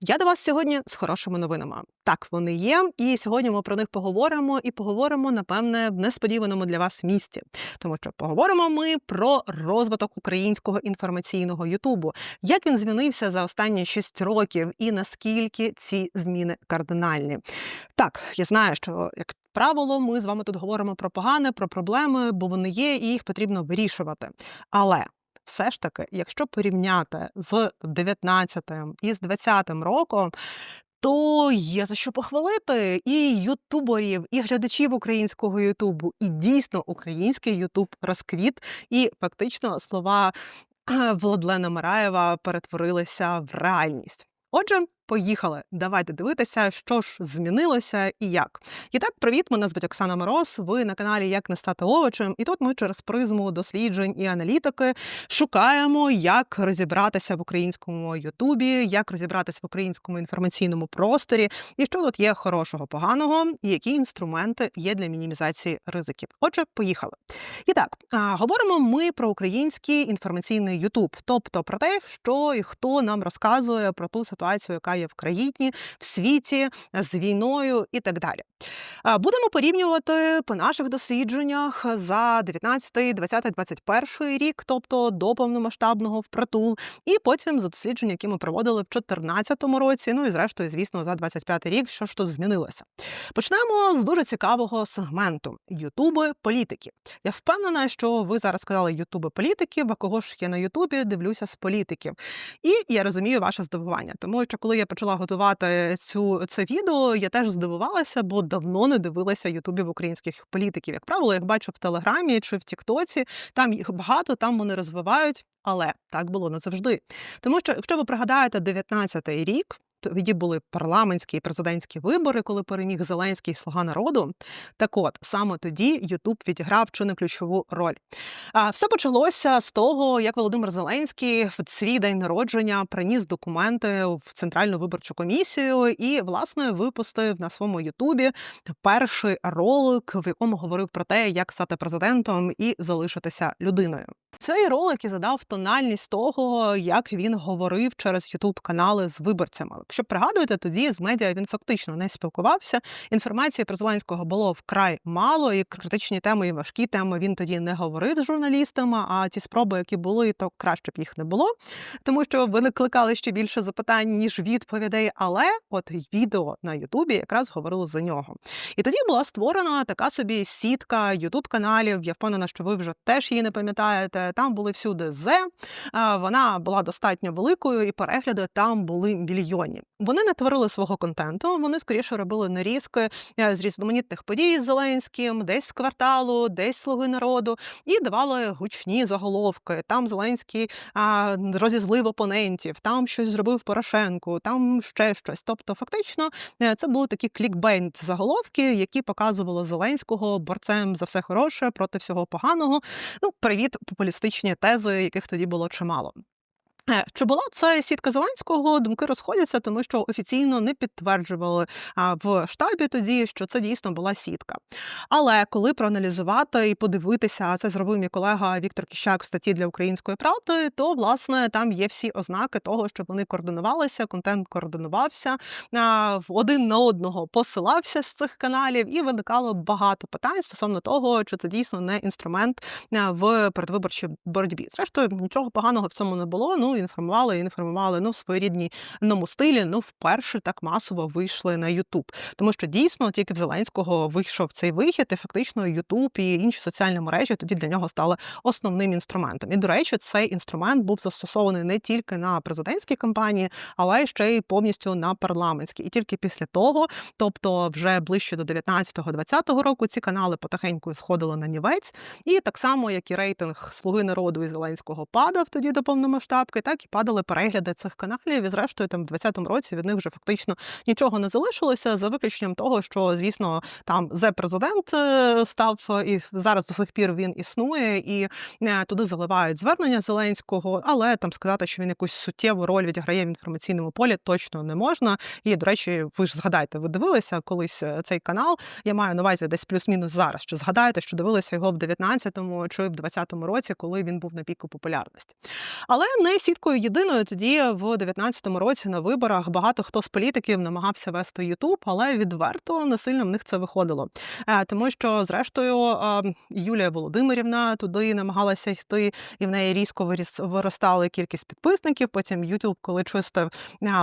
Я до вас сьогодні з хорошими новинами. Так, вони є, і сьогодні ми про них поговоримо і поговоримо, напевне, в несподіваному для вас місці. Тому що поговоримо ми про розвиток українського інформаційного Ютубу, як він змінився за останні 6 років, і наскільки ці зміни кардинальні. Так, я знаю, що як правило, ми з вами тут говоримо про погане, про проблеми, бо вони є, і їх потрібно вирішувати. Але все ж таки, якщо порівняти з 19-м і з 20-м роком, то є за що похвалити і ютуберів, і глядачів українського Ютубу. І дійсно український Ютуб розквіт, і фактично слова Владлена Мараєва перетворилися в реальність. Отже, поїхали. Давайте дивитися, що ж змінилося і як. І так, привіт, мене звуть Оксана Мороз. Ви на каналі Як не стати овочем. І тут ми через призму досліджень і аналітики шукаємо, як розібратися в українському Ютубі, як розібратися в українському інформаційному просторі, і що тут є хорошого, поганого, і які інструменти є для мінімізації ризиків. Отже, поїхали. І так, говоримо ми про український інформаційний Ютуб, тобто про те, що і хто нам розказує про ту ситуацію, яка є в країні, в світі, з війною і так далі. Будемо порівнювати по наших дослідженнях за 19, 20, 21 рік, тобто до повномасштабного впритул, і потім за дослідження, які ми проводили в 2014 році. Ну і зрештою, звісно, за 25 рік, що ж тут змінилося. Почнемо з дуже цікавого сегменту Ютуби політики. Я впевнена, що ви зараз сказали Ютуби політиків, а кого ж я на Ютубі дивлюся з політиків. І я розумію ваше здивування, тому що коли я почала готувати цю це відео, я теж здивувалася, бо давно не дивилася ютубів українських політиків. Як правило, як бачу в Телеграмі чи в Тіктоці, там їх багато, там вони розвивають. Але так було не завжди. Тому що, якщо ви пригадаєте 19-й рік, тоді були парламентські і президентські вибори, коли переміг Зеленський слуга народу. Так от саме тоді Ютуб відіграв чи не ключову роль. А все почалося з того, як Володимир Зеленський в свій день народження приніс документи в центральну виборчу комісію і, власне, випустив на своєму Ютубі перший ролик, в якому говорив про те, як стати президентом і залишитися людиною. Цей ролик і задав тональність того, як він говорив через Ютуб канали з виборцями. Якщо пригадуєте, тоді з медіа він фактично не спілкувався. Інформації про Зеленського було вкрай мало, і критичні теми і важкі теми він тоді не говорив з журналістами. А ті спроби, які були, то краще б їх не було, тому що вони кликали ще більше запитань ніж відповідей. Але от відео на Ютубі якраз говорило за нього. І тоді була створена така собі сітка Ютуб каналів. Я впевнена, що ви вже теж її не пам'ятаєте там були всюди з. Вона була достатньо великою, і перегляди там були мільйонні. Вони не творили свого контенту, вони скоріше робили нарізки е, з різноманітних подій з Зеленським, десь з кварталу, десь слуги народу, і давали гучні заголовки. Там Зеленський розізлив опонентів, там щось зробив Порошенко, там ще щось. Тобто, фактично, е, це були такі клікбейнт заголовки, які показували Зеленського борцем за все хороше проти всього поганого. Ну, привіт, популістичні тези, яких тоді було чимало. Е, чи була це сітка Зеленського? Думки розходяться, тому що офіційно не підтверджували в штабі тоді, що це дійсно була сітка. Але коли проаналізувати і подивитися, це зробив мій колега Віктор Кіщак в статті для української правди, то власне там є всі ознаки того, що вони координувалися, контент координувався один на одного посилався з цих каналів, і виникало багато питань стосовно того, чи це дійсно не інструмент в передвиборчій боротьбі. Зрештою, нічого поганого в цьому не було. Ну інформували, інформували ну в своєрідному стилі. Ну, вперше так масово вийшли на Ютуб. Тому що дійсно тільки в Зеленського вийшов цей вихід, і фактично Ютуб і інші соціальні мережі тоді для нього стали основним інструментом. І до речі, цей інструмент був застосований не тільки на президентській кампанії, але ще й повністю на парламентській. І тільки після того, тобто вже ближче до 19-20 року, ці канали потихеньку сходили на нівець. І так само, як і рейтинг Слуги народу і Зеленського падав тоді до повномасштабки, так і падали перегляди цих каналів. І зрештою, там в 2020 році від них вже фактично нічого не залишилося, за виключенням того, що звісно там зе президент став і зараз до сих пір він існує, і е, туди заливають звернення Зеленського, але там сказати, що він якусь суттєву роль відіграє в інформаційному полі, точно не можна. І до речі, ви ж згадаєте, ви дивилися колись е, цей канал. Я маю на увазі десь плюс-мінус зараз. Що згадаєте, що дивилися його в 19-му чи в 20-му році, коли він був на піку популярності. Але не сітка поміткою єдиною тоді в 19-му році на виборах багато хто з політиків намагався вести Ютуб, але відверто не сильно в них це виходило. Е, Тому що, зрештою, е, Юлія Володимирівна туди намагалася йти, і в неї різко виростала кількість підписників. Потім Ютуб, коли чистив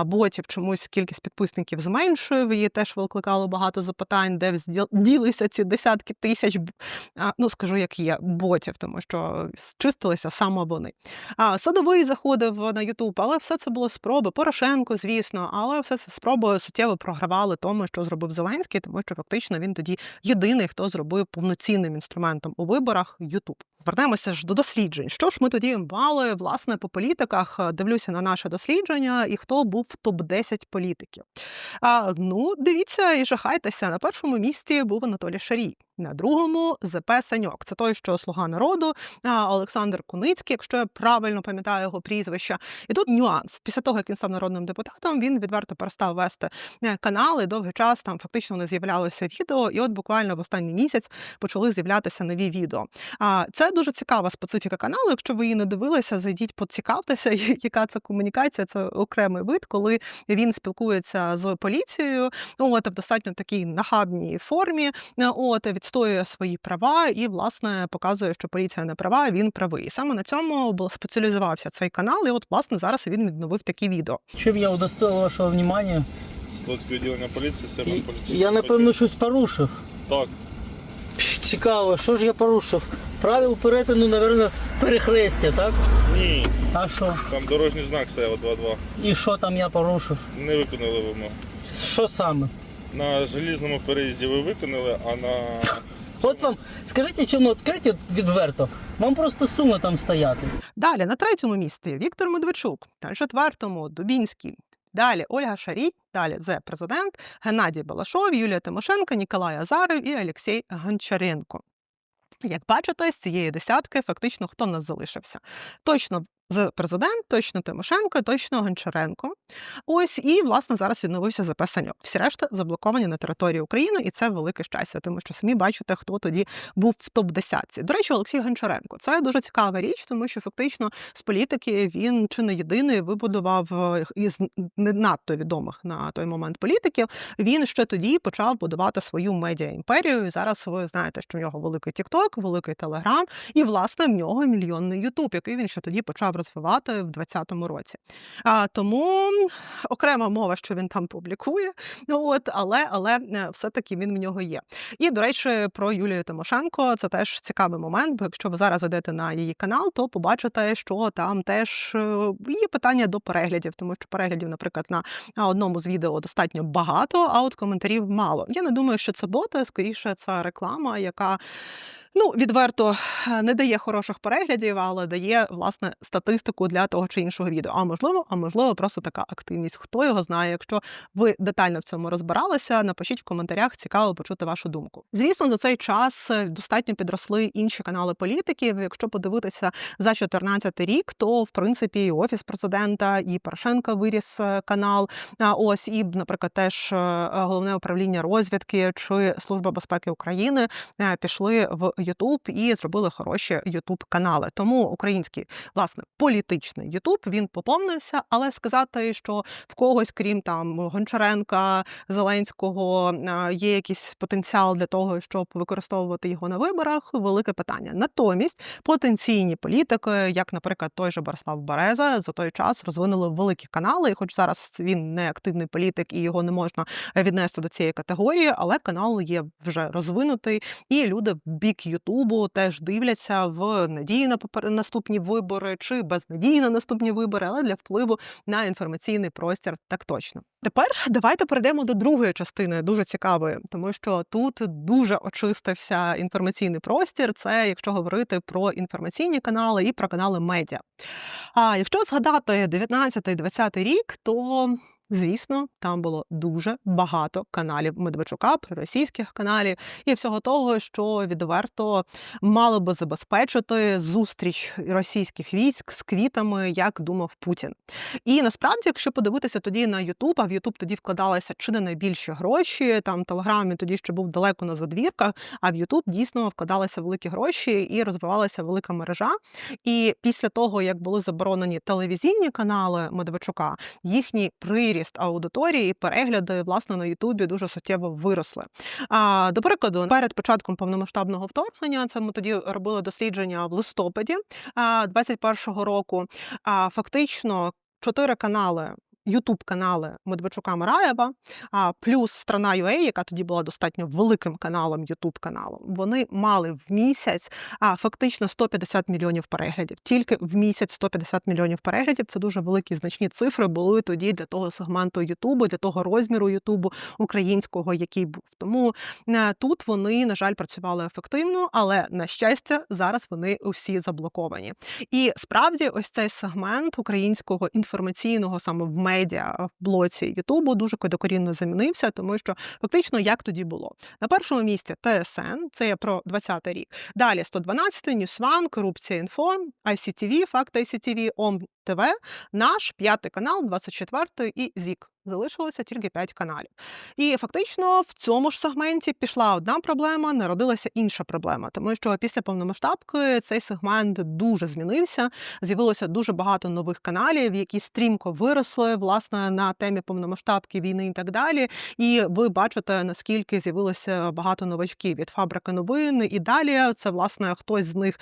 ботів, чомусь кількість підписників зменшив. Її теж викликало багато запитань, де ділися ці десятки тисяч, ну скажу, як є ботів, тому що чистилися саме вони. Садовий заходив на Ютуб, але все це було спроби. Порошенко, звісно, але все це спроби суттєво програвали тому, що зробив Зеленський, тому що фактично він тоді єдиний, хто зробив повноцінним інструментом у виборах Ютуб. Вернемося ж до досліджень. Що ж ми тоді мали власне по політиках? Е, Дивлюся на наше дослідження, і хто був в топ 10 політиків. А, ну, дивіться і жахайтеся. На першому місці був Анатолій Шарій. На другому ЗП Саньок. Це той, що слуга народу, Олександр Куницький, якщо я правильно пам'ятаю його прізвище. І тут нюанс. Після того, як він став народним депутатом, він відверто перестав вести е, канали. Довгий час там фактично не з'являлося відео. І от буквально в останній місяць почали з'являтися нові відео. А це дуже цікава специфіка каналу. Якщо ви її не дивилися, зайдіть, поцікавтеся, яка це комунікація. Це окремий вид, коли він спілкується з поліцією. От в достатньо такій нахабній формі. е, От відстоює свої права і власне показує, що поліція не права, а він правий. І саме на цьому спеціалізувався цей канал. І от власне зараз він відновив такі відео. Чим я удостоїв вашого внимання? Слуцьке відділення поліції, І- поліції. Я напевно щось порушив. Так, Цікаво, що ж я порушив? Правил перетину, напевно, перехрестя, так? ні, А що? там дорожній знак СЕО 22. І що там я порушив? Не виконали вимогу. Що саме? На желізному переїзді ви виконали, а на От вам, скажіть чому відкриті відверто, вам просто сумно там стояти. Далі на третьому місці Віктор Медведчук, на четвертому Дубінський. Далі Ольга Шарій, далі Зе президент, Геннадій Балашов, Юлія Тимошенко, Ніколай Азаров і Олексій Гончаренко. Як бачите, з цієї десятки фактично хто нас залишився? Точно президент, точно Тимошенко, точно Гончаренко. Ось і власне зараз відновився ЗП. Всі решта заблоковані на території України, і це велике щастя, тому що самі бачите, хто тоді був в топ 10 До речі, Олексій Гончаренко. Це дуже цікава річ, тому що фактично з політики він чи не єдиний вибудував е, із не надто відомих на той момент політиків. Він ще тоді почав будувати свою медіа імперію. Зараз ви знаєте, що в нього великий Тікток, великий Телеграм, і власне в нього мільйонний Ютуб, який він ще тоді почав розвивати в 2020 році. А тому окрема мова, що він там публікує. Ну от, але але е, все-таки він в нього є. І до речі, про Юлію Тимошенко це теж цікавий момент. Бо якщо ви зараз зайдете на її канал, то побачите, що там теж е, є питання до переглядів, тому що переглядів, наприклад, на одному з відео достатньо багато, а от коментарів мало. Я не думаю, що це боти, скоріше це реклама, яка ну відверто е, не дає хороших переглядів, але дає власне статистику для того чи іншого відео. А можливо, а можливо, просто така активність. Хто його знає? Якщо ви детально в цьому розбиралися, напишіть в коментарях, цікаво почути вашу думку. Звісно, за цей час е, достатньо підросли інші канали політиків. Якщо подивитися за 2014 рік, то в принципі і офіс президента, і Порошенка виріс е, канал. А ось і, наприклад, теж головне управління розвідки чи служба безпеки України пішли в Ютуб і зробили хороші Ютуб канали. Тому український власне політичний Ютуб він поповнився, але сказати, що в когось, крім там Гончаренка, Зеленського, е, є якийсь потенціал для того, щоб використовувати його на виборах, велике питання. Натомість потенційні політики, як, наприклад, той же Борислав Береза, за той час розвинули великі канали. Хоч зараз він не активний політик і його не можна віднести до цієї категорії, але канал є вже розвинутий, і люди в бік Ютубу теж дивляться в надії на наступні вибори чи без надії на наступні вибори, але для впливу на інформаційний простір так точно. Тепер давайте перейдемо до другої частини, дуже цікавої, тому що тут дуже очистився інформаційний простір. Це якщо говорити про інформаційні канали і про канали медіа. А якщо згадати 19-20 рік, то Звісно, там було дуже багато каналів Медведчука, проросійських каналів і всього того, що відверто мало би забезпечити зустріч російських військ з квітами, як думав Путін. І насправді, якщо подивитися тоді на Ютуб, а в Ютуб тоді вкладалися чи не найбільші гроші. Там Телеграм він тоді ще був далеко на задвірках, а в Ютуб дійсно вкладалися великі гроші і розвивалася велика мережа. І після того, як були заборонені телевізійні канали Медведчука, їхній приріст аудиторії і перегляди власне на Ютубі дуже суттєво виросли. А до прикладу, перед початком повномасштабного вторгнення, це ми тоді робили дослідження в листопаді а, 21-го року. А фактично чотири канали. Ютуб канали Медведчука Мараєва, плюс страна UA, яка тоді була достатньо великим каналом, Ютуб каналом. Вони мали в місяць а фактично 150 мільйонів переглядів. Тільки в місяць 150 мільйонів переглядів. Це дуже великі значні цифри були тоді для того сегменту Ютубу, для того розміру Ютубу українського, який був. Тому е, тут вони, на жаль, працювали ефективно, але на щастя, зараз вони усі заблоковані. І справді, ось цей сегмент українського інформаційного саме в медіа в блоці Ютубу дуже докорінно замінився, тому що фактично як тоді було на першому місці ТСН, це є про 20-й рік. Далі 112, Ньюсван, Корупція інфо, ICTV, Факт ICTV, ОМ ТВ, наш п'ятий канал, 24 і ЗІК. Залишилося тільки 5 каналів. І фактично в цьому ж сегменті пішла одна проблема, народилася інша проблема, тому що після повномасштабки цей сегмент дуже змінився. З'явилося дуже багато нових каналів, які стрімко виросли власне на темі повномасштабки війни і так далі. І ви бачите, наскільки з'явилося багато новачків від фабрики новин і далі. Це власне хтось з них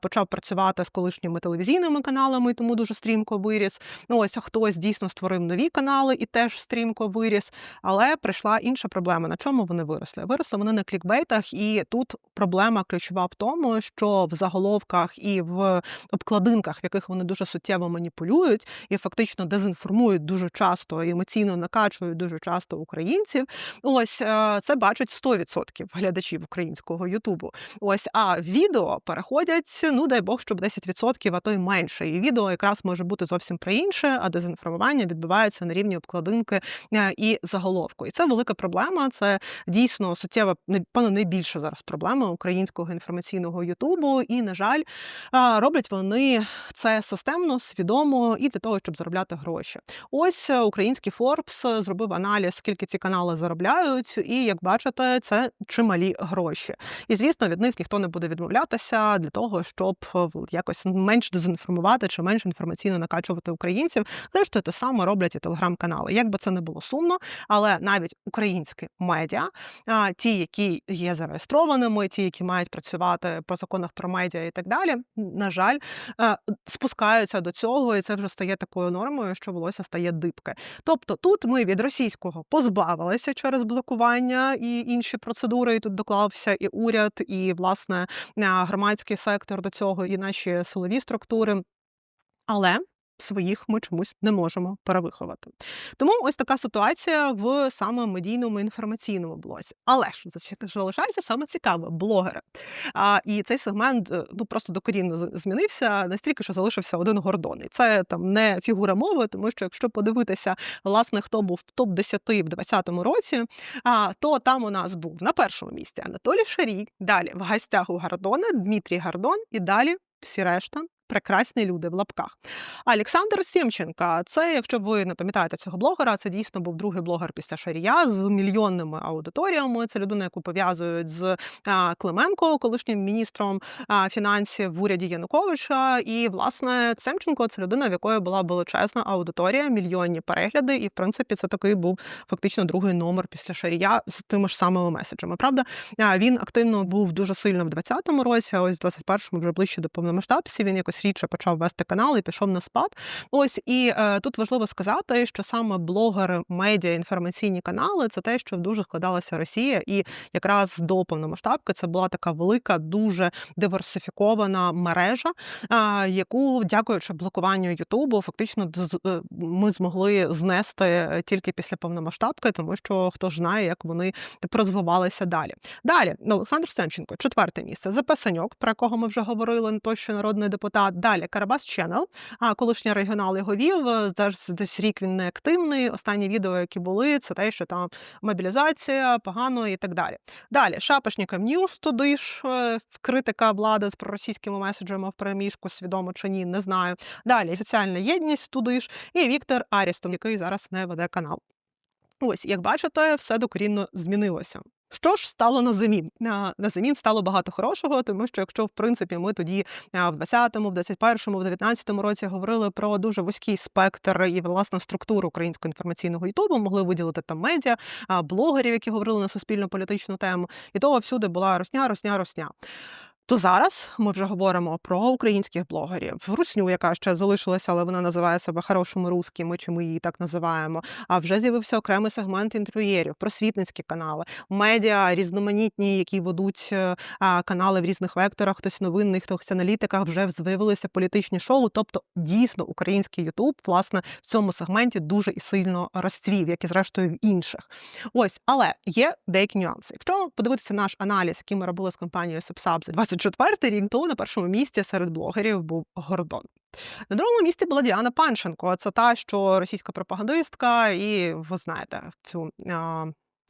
почав працювати з колишніми телевізійними каналами, тому дуже стрімко виріс. Ось хтось дійсно створив нові канали і теж стрімко виріс. Але прийшла інша проблема. На чому вони виросли? Виросли вони на клікбейтах, і тут проблема ключова в тому, що в заголовках і в обкладинках, в яких вони дуже суттєво маніпулюють і фактично дезінформують дуже часто і емоційно накачують дуже часто українців. Ось е, це бачать 100% глядачів українського Ютубу. Ось а відео переходять, ну дай Бог, щоб 10%, а то й менше. І відео якраз може бути зовсім про інше, а дезінформування відбувається на рівні обкладинки е, і заголовку. І це велика проблема. Це дійсно суттєва, певно, найбільша зараз проблема українського інформаційного Ютубу. І, на жаль, роблять вони це системно, свідомо і для того, щоб заробляти гроші. Ось е, український Форбс зробив аналіз, скільки ці канали заробляють, і як бачите, це чималі гроші. І звісно, від них ніхто не буде відмовлятися для того, щоб е, якось менш дезінформувати чи менш інформаційно накачувати українців. Зрештою, те саме роблять і телеграм-канали. Як би це не було сумно, але навіть українські медіа, ті, які є зареєстрованими, ті, які мають працювати по законах про медіа і так далі, на жаль, спускаються до цього, і це вже стає такою нормою, що волосся стає дибке. Тобто тут ми від російського позбавилися через блокування і інші процедури. І тут доклався і уряд, і власне громадський сектор до цього, і наші силові структури. Але своїх ми чомусь не можемо перевиховати. Тому ось така ситуація в саме медійному інформаційному блозі. Але ж залишається саме цікаве блогери. А, і цей сегмент е, ну просто докорінно змінився настільки, що залишився один гордон. І це там не фігура мови, тому що якщо подивитися, власне, хто був в топ 10 в 2020 році, а, то там у нас був на першому місці Анатолій Шарій, далі в гостях у Гордона, Дмитрій Гордон і далі всі решта. Прекрасні люди в лапках. Олександр Сємченка, це, якщо ви не пам'ятаєте цього блогера, це дійсно був другий блогер після Шарія з мільйонними аудиторіями. Це людина, яку пов'язують з Клименко, колишнім міністром фінансів в уряді Януковича. І власне Семченко це людина, в якої була величезна аудиторія, мільйонні перегляди. І в принципі це такий був фактично другий номер після Шарія з тими ж самими меседжами. Правда, він активно був дуже сильно в 2020 році, а ось в 21-му вже ближче до повномасштабці. Він якось рідше почав вести канал і пішов на спад. Ось і е, тут важливо сказати, що саме блогери, медіа, інформаційні канали це те, що дуже складалася Росія, і якраз до повномасштабки це була така велика, дуже диверсифікована мережа, е, яку, дякуючи блокуванню Ютубу, фактично е, ми змогли знести тільки після повномасштабки, тому що хто ж знає, як вони розвивалися далі. Далі Олександр Семченко, четверте місце. ЗП про якого ми вже говорили, той що народний депутат. Далі Карабас Channel, а колишній регіонал його вів. е, Зараз десь рік він не активний. Останні відео, які були, це те, що там мобілізація, погано і так далі. Далі Шапошников Ньюс, туди ж е, критика влади з проросійськими меседжами в переміжку, свідомо чи ні, не знаю. Далі соціальна єдність туди ж, і Віктор Арістов, який зараз не веде канал. Ось, як бачите, все докорінно змінилося. Що ж стало на замін? На замін стало багато хорошого, тому що якщо в принципі ми тоді в 20-му, в 21-му, в 19-му році говорили про дуже вузький спектр і власне структуру українського інформаційного ютубу, могли виділити там медіа, блогерів, які говорили на суспільно-політичну тему, і того всюди була росня, росня, росня. То зараз ми вже говоримо про українських блогерів. Русню, яка ще залишилася, але вона називає себе хорошими русскими, чи ми її так називаємо. А вже з'явився окремий сегмент інтерв'юєрів, просвітницькі канали, медіа різноманітні, які ведуть е, канали в різних векторах. Хтось новинний, хтось аналітика. Вже з'явилися політичні шоу. Тобто, дійсно, український Ютуб власне в цьому сегменті дуже і сильно розцвів, як і зрештою в інших. Ось, але є деякі нюанси. Якщо подивитися наш аналіз, який ми робили з компанією Сепсаб за 24 рік, то на першому місці серед блогерів був Гордон. На другому місці була Діана Панченко. Це та, що російська пропагандистка, і ви знаєте цю.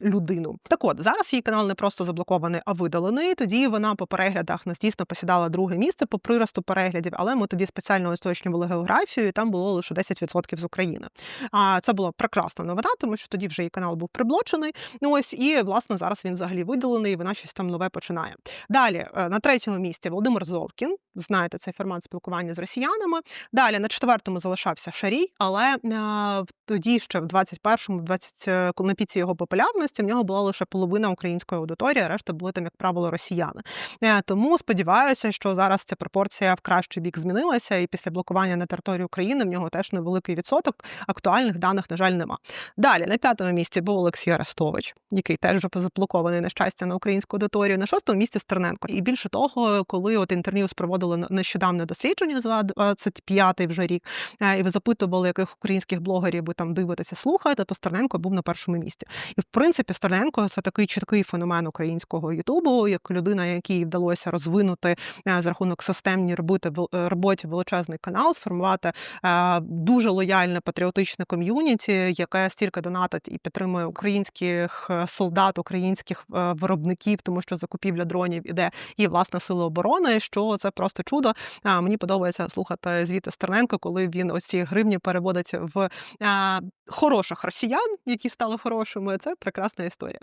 Людину так от зараз її канал не просто заблокований, а видалений. Тоді вона по переглядах нас дійсно посідала друге місце по приросту переглядів, але ми тоді спеціально уточнювали географію, і там було лише 10% з України. А це була прекрасна новина, тому що тоді вже її канал був приблочений. Ну ось і власне зараз він взагалі видалений. і Вона щось там нове починає. Далі е, на третьому місці Володимир Золкін. Знаєте цей формат спілкування з росіянами. Далі на четвертому залишався Шарій, але е, тоді ще в 21-му, 20, е, на піці його популярності в нього була лише половина української аудиторії, а решта були там, як правило, росіяни. Е, тому сподіваюся, що зараз ця пропорція в кращий бік змінилася, і після блокування на території України в нього теж невеликий відсоток. Актуальних даних, на жаль, нема. Далі на п'ятому місці був Олексій Арестович, який теж вже заблокований на щастя на українську аудиторію. На шостому місці Стерненко. І більше того, коли от інтерв'ю проводили нещодавне дослідження за 25-й вже рік, е, і ви запитували, яких українських блогерів ви там дивитеся, слухаєте, то Стерненко був на першому місці. І в принципі, Стерненко це такий чіткий феномен українського Ютубу, як людина, якій вдалося розвинути е, за рахунок системні робити вел- е, роботі величезний канал, сформувати е, дуже лояльне патріотичне ком'юніті, яке стільки донатить і підтримує українських солдат, українських виробників, тому що закупівля дронів іде і власне сили оборони. Що це просто чудо. Мені подобається слухати звіти Стерненко, коли він ось ці гривні переводить в хороших росіян, які стали хорошими. Це прекрасна історія.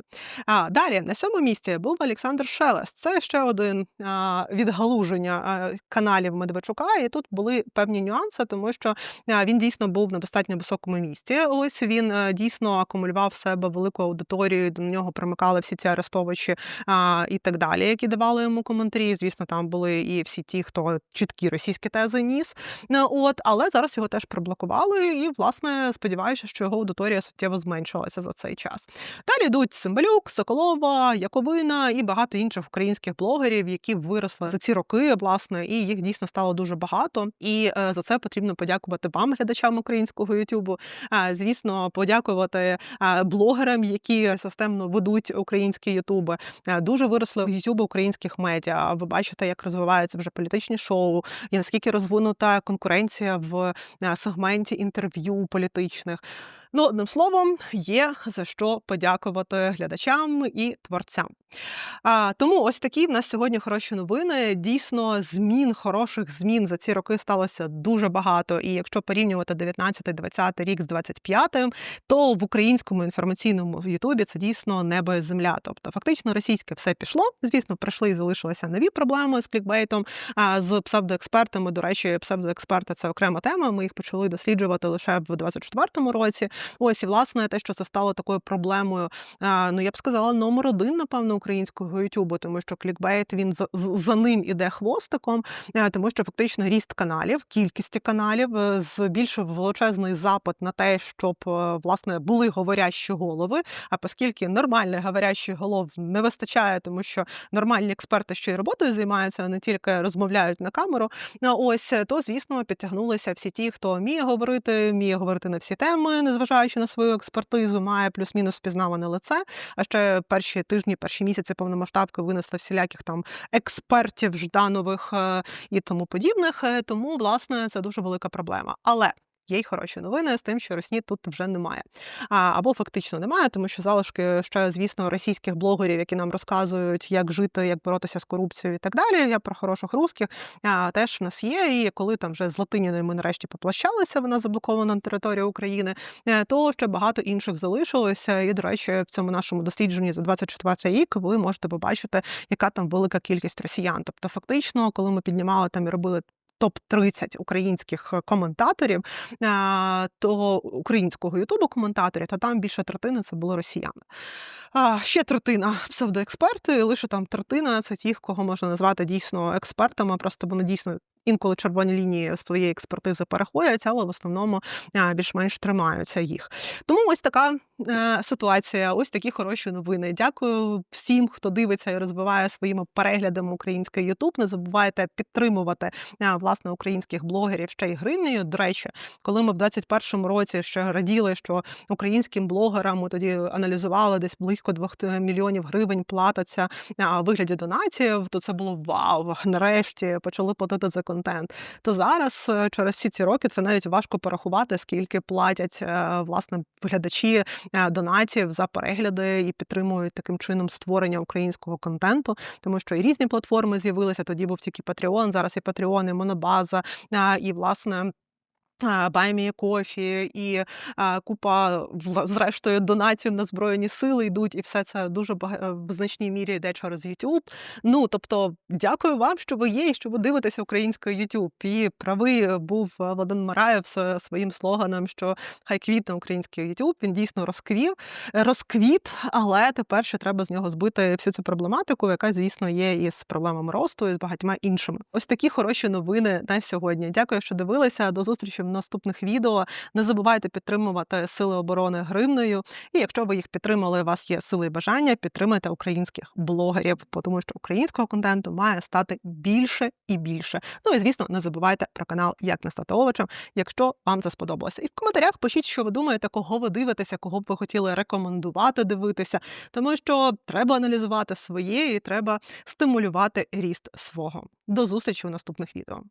А далі на сьомому місці був Олександр Шелест. Це ще один а, відгалуження а, каналів Медведчука. І тут були певні нюанси, тому що а, він дійсно був на достатньо високому місці. Ось він е, дійсно акумулював в себе велику аудиторію. До нього примикали всі ці арестовичі а, і так далі, які давали йому коментарі. Звісно, там були і всі ті, хто чіткі російські тези ніс. Е, От, але зараз його теж проблокували, і власне сподіваюся, що його аудиторія суттєво зменшилася за цей час. Далі йдуть Цимбалюк, Соколова, Яковина і багато інших українських блогерів, які виросли за ці роки, власне, і їх дійсно стало дуже багато. І е, за це потрібно подякувати вам, глядачам українського Ютубу. Звісно, подякувати блогерам, які системно ведуть українські Ютуби. Дуже виросли в Ютубу українських медіа. Ви бачите, як розвиваються вже політичні шоу, і наскільки розвинута конкуренція в сегменті інтерв'ю політичних. Ну, одним словом, є за що подякувати глядачам і творцям. А, тому ось такі в нас сьогодні хороші новини. Дійсно, змін, хороших змін за ці роки сталося дуже багато. І якщо порівнювати 19-20 рік з 25-м, то в українському інформаційному Ютубі це дійсно небо і земля. Тобто, фактично, російське все пішло. Звісно, прийшли і залишилися нові проблеми з клікбейтом, а з псевдоекспертами. До речі, псевдоексперти це окрема тема. Ми їх почали досліджувати лише в 24-му році. Ось і власне те, що це стало такою проблемою. Ну я б сказала, номер один, напевно, українського Ютубу, тому що клікбейт він за, за ним іде хвостиком, е, тому що фактично ріст каналів, кількості каналів, е, збільшив величезний запит на те, щоб е, власне були говорящі голови. А оскільки нормальних говорящих голов не вистачає, тому що нормальні експерти ще й роботою займаються, а не тільки розмовляють на камеру. Ось то, звісно, підтягнулися всі ті, хто вміє говорити, вміє говорити на всі теми, незважаючи на свою експертизу, має плюс-мінус впізнаване лице. А ще перші тижні, перші місяці повномасштабки винесли всіляких там експертів, Жданових е, і тому подібних. Е, Тому, власне, це дуже велика проблема. Але є й хороші новини з тим, що Росні тут вже немає. А, або фактично немає, тому що залишки ще, звісно, російських блогерів, які нам розказують, як жити, як боротися з корупцією і так далі. Я про хороших русських а, теж в нас є. І коли там вже з Латиніною ми нарешті поплащалися, вона заблокована на території України, е, то ще багато інших залишилося. І, до речі, в цьому нашому дослідженні за 24 рік ви можете побачити, яка там велика кількість росіян. Тобто, фактично, коли ми піднімали там і робили. Топ 30 українських е, коментаторів, то українського ютубу коментаторів, то там більше третини це були росіяни. А, ще третина псевдоексперти, лише там третина це ті, кого можна назвати дійсно експертами. Просто вони дійсно інколи червоні лінії з твоєї експертизи переходять, але в основному більш-менш тримаються їх. Тому ось така е, ситуація, ось такі хороші новини. Дякую всім, хто дивиться і розвиває своїми переглядами український Ютуб. Не забувайте підтримувати а, власне українських блогерів ще й гривнею. До речі, коли ми в 21-му році ще раділи, що українським блогерам ми тоді аналізували десь близько 2 мільйонів гривень платиться а, у вигляді донатів, то це було вау. Нарешті почали платити за контент. То зараз, е, через всі ці роки, це навіть важко порахувати, скільки платять е, власне глядачі е, донатів за перегляди і підтримують таким чином створення українського контенту, тому що і різні платформи з'явилися. Тоді був тільки Patreon, зараз і Patreon, і Монобаза, і власне. Баймі кофі і а, купа зрештою донатів на збройні сили йдуть, і все це дуже бага- в значній мірі йде через YouTube. Ну тобто, дякую вам, що ви є, і що ви дивитеся українською YouTube. І правий був е, Владимир Мараєв своїм слоганом, що хай квітне український YouTube. Він дійсно розквів, розквіт, але тепер ще треба з нього збити всю цю проблематику, яка, звісно, є і з проблемами росту, і з багатьма іншими. Ось такі хороші новини на сьогодні. Дякую, що дивилися. До зустрічі наступних відео. Не забувайте підтримувати сили оборони гривнею. І якщо ви їх підтримали, у вас є сили і бажання, підтримайте українських блогерів, тому що українського контенту має стати більше і більше. Ну і звісно, не забувайте про канал Як не стати овочем, якщо вам це сподобалося. І в коментарях пишіть, що ви думаєте, кого ви дивитеся, кого б ви хотіли рекомендувати дивитися, тому що треба аналізувати своє і треба стимулювати ріст свого. До зустрічі у наступних відео.